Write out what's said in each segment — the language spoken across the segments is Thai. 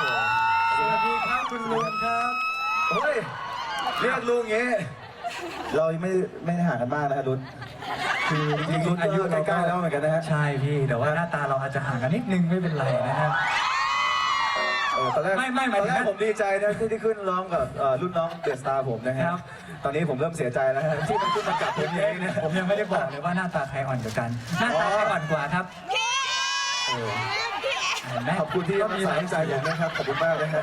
สวัสดีครับคุณลุงครับเฮ้ยเรียกลุงเงี้ยเราไม่ไม่ได้ห่างกันมากนะฮะรุ่คือจริงๆรุ่นอายุใกล้ๆแล้วเหมือนกันนะฮะใช่พี่แต่ว่าหน้าตาเราอาจจะห่างกันนิดนึงไม่เป็นไรนะฮะ เอตอนแรกไม่ไม่หตมายถึงอนแรกผมดีใจนะที่ได้ขึ้นร้องกับรุ่นน้องเดอะสตาร์ผมนะครับ ตอนนี้ผมเริ่มเสียใจแล้วฮะที่มันขึ้นมาจับเพลงนี้นะ ผมยังไม่ได้บอกเลยว่าหน้าตาใครอ่อนกว่ากัน หน้าตาใครอ่อนกว่าครับ เออ ห็นไหมขอบคุณที่มาใส่ใจผมนะครับขอบคุณมากนะฮะ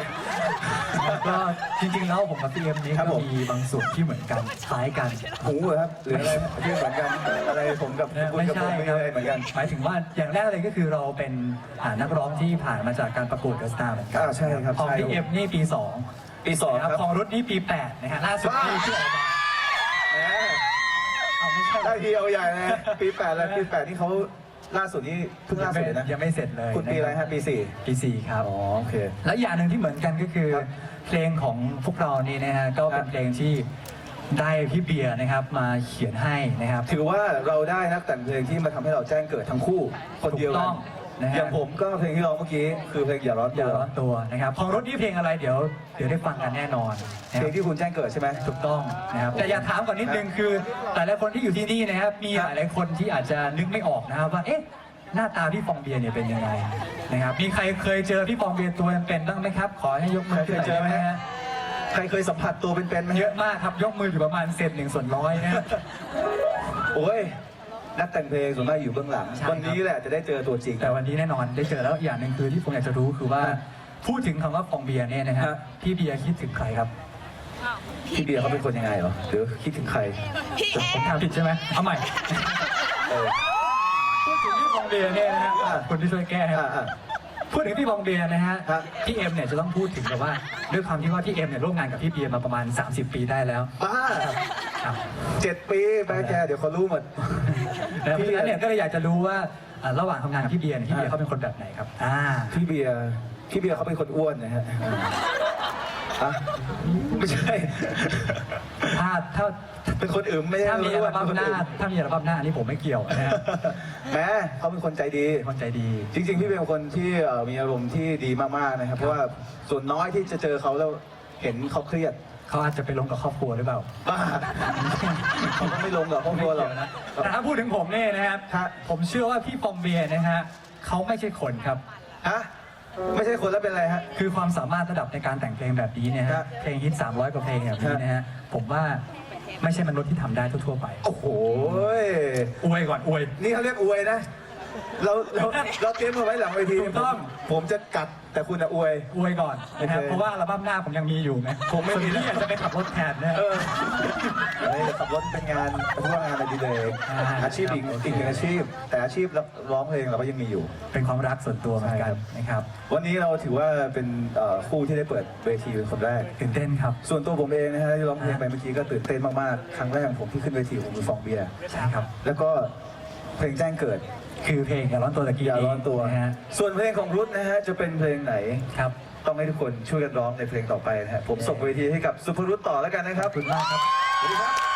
ก็จริงๆแล้วผมกับพี่เอ็มนี้ครับก็ผมมีบางส่วนที่เหมือนกันคล้ายกันหูเหรอครับหรืออะไรที่เหมือนกันอะไรผมกับคุณไม่กับผใช่มไม่ครับอะไรเหมือนกันหมายถึงว่าอย่างแรกเลยก็คือเราเป็นอ่านักร้องที่ผ่านมาจากการประกวดเดอะสตาร์เหมือนกัอ่าใช่ครับของใช่พี่เอ็มนี่ปีสองปีสองนะครับครับของรุ่นนี่ปีแปดนะฮะล่าสุดบ้าที่ที่ออกมาแหมเอาไม่ใช่ได้ทีเอาใหญ่เลยปีแปดแล้วปีแปดนี่เขา ล่าสุดนี่เพิ่งล่าสุดเลยนะยังไม่เสร็จเลยคุณปีอะไรฮะปีสี่ปีสี่ครับอ๋อโอเคและอย่างหนึ่งที่เหมือนกันก็คือครับเพลงของพวกเรานี่นะฮะก็เป็นเพลงที่ได้พี่เบียร์นะครับมาเขียนให้นะครับ ถือว่าเราได้นักแต่งเพลงที่มาทำให้เราแจ้งเกิดทั้งคู่ คนเดียวถูกกัต้นอง นะฮะอย่างผมก็เพลงที่ร้องเมื่อกี้คือเพลงอย่าร้อนอย่าตัวร้อนตัวนะครับของรถนี่เพลงอะไรเดี๋ยวเดี๋ยวได้ฟังกันแน่นอนนะเพคลรับงที่คุณแจ้งเกิดใช่ไหม ถูกต้องนะครับแต่อยากถามก่อนนิดนึงคือแต่ละคนที่อยู่ที่นี่นะครับมีคหรับลายๆคนที่อาจจะนึกไม่ออกนะครับว่าเอ๊ะหน้าตาพี่ฟองเบียร์เนี่ยเป็นยังไงนะครับมีใครเคยเจอพี่ฟองเบียร์ตัวเป็นๆบ้างไหมครับ ขอให้ยกมือขึ้นหน่อยได้ไหมฮะ ใครเคยสัมผัสตัวเป็นๆไหมเยอะมากครับ ยกมืออยู่ประมาณเศษหนึ่งส่วนร้อยนะ โอ้ย นักแต่งเพลงส่วนมากอยู่เบื้องหลัง ใช่ครับ วันนี้แหละจะได้เจอตัวจริง แต่วันนี้แน่นอนได้เจอแล้วอย่างหนึ่งคือที่ผมอยากจะรู้คือว่าครับพูดถึงคำว่าฟองเบียร์เนี่ยนะฮะครับ พี่เบียร์คิดถึงใครครับพี่เบียร์เขาเป็นคนยังไงเหรอหรือคิดถึงใครผมถามผิดใช่ไหมเอาใหม่เออ พูดถึงพี่ฟองเบียร์เนี่ยนะฮะอ่าคนที่ช่วยแก้ครับ อ่าอ่า พูดถึงพี่ฟองเบียร์นะฮะครับพี่เอ็มเนี่ยจะต้องพูดถึงแบบว่า ด้วยความที่ว่าพี่เอ็มเนี่ยร่วมงานกับพี่เบียร์มาประมาณ 30 ปีได้แล้วบ้าครับเจ็ดปีแม่แกเดี๋ยวเขารู้หมดแล้วเพราะพี่ฉะนั้นเนี่ยก็เลยอยากจะรู้ว่าอ่าระหว่างทำงานกับพี่เบียร์เนี่ยพี่เบียร์เขาเป็นคนแบบไหนครับอ่าพี่เบียร์พี่เบียร์เขาเป็นคนอ้วนนะฮะ อะไม่ใช่ ถ้าถ้าเป็นคนอื่นไม่ใช่ถ้ามีอัลบั้มหน้าเป็นคนอื่ถ้ามีอัลบั้มหน้าอันนี้ผมไม่เกี่ยวนะฮะแม้เขาเป็นคนใจดีเป็นคนใจดี จริง ๆ พี่เป็นคนที่เอ่อมีอารมณ์ที่ดีมากๆนะครับ เพราะว่าส่วนน้อยที่จะเจอเขาแล้วเห็นเขาเครียด เขาอาจจะไปลงกับครอบครัวหรือเปล่าบ้าเขาก็ไม่ลงหรอกครอบครัวหรอกไม่เกี่ยวนะแต่ถ้าพูดถึงผมเนี่ยนะครับฮะผมเชื่อว่าพี่ฟองเบียร์นะฮะเขาไม่ใช่คนครับ ฮะ ไม่ใช่คนแล้วเป็นอะไรฮะ คือความสามารถระดับในการแต่งเพลงแบบนี้เนี่ยครัฮะบ เพลงฮิต 300 กว่าเพลงแบบนี้นะฮะผมว่าไม่ใช่มนุษย์ที่ทำได้ทั่วๆไปโอ้โหอวยก่อนอวย นี่เขาเรียกอวยนะ เราเราเราเตรียมมาไว้หลังเวทีถูกต้องผมผมจะกัดแต่คุณอะอวย อวยก่อนนะครับโอเคเพราะว่าอัลบั้มหน้าผมยังมีอยู่นะผมไม่มีส่วนที่อยากจะไปขับรถแทนนะเออเฮ้ยขับ รถเป็นงานเพราะว่างานอดิเรกอ่าอาชีพอีกอีกหนึ่งอาชีพ แต่อาชีพรับร้องเพลงเราก็ยังมีอยู่ เป็นความรักส่วนตัวเหมือนกันใช่ครับนะครับวันนี้เราถือว่าเป็นเอ่อคู่ที่ได้เปิดเวทีเป็นคนแรก ตื่นเต้นครับ ส่วนตัวผมเองนะฮะที่ร้องเพลงไปเมื่อกี้ก็ตื่นเต้นมากๆ ครั้งแรกของผมที่ขึ้นเวทีผมคือฟองเบียร์ใช่ครับ แล้วก็เพลงแจ้งเกิดคือเพลงอย่าร้อนตัวตะกี้อย่าร้อนตัว นะฮะส่วนเพลงของรุทนะฮะจะเป็นเพลงไหน ครับต้องให้ทุกคนช่วยกันร้องในเพลงต่อไปนะฮะผมส่งเวทีให้กับสุภรุตต่อแล้วกันนะครับขอบคุณมากครับสวัสดีครับ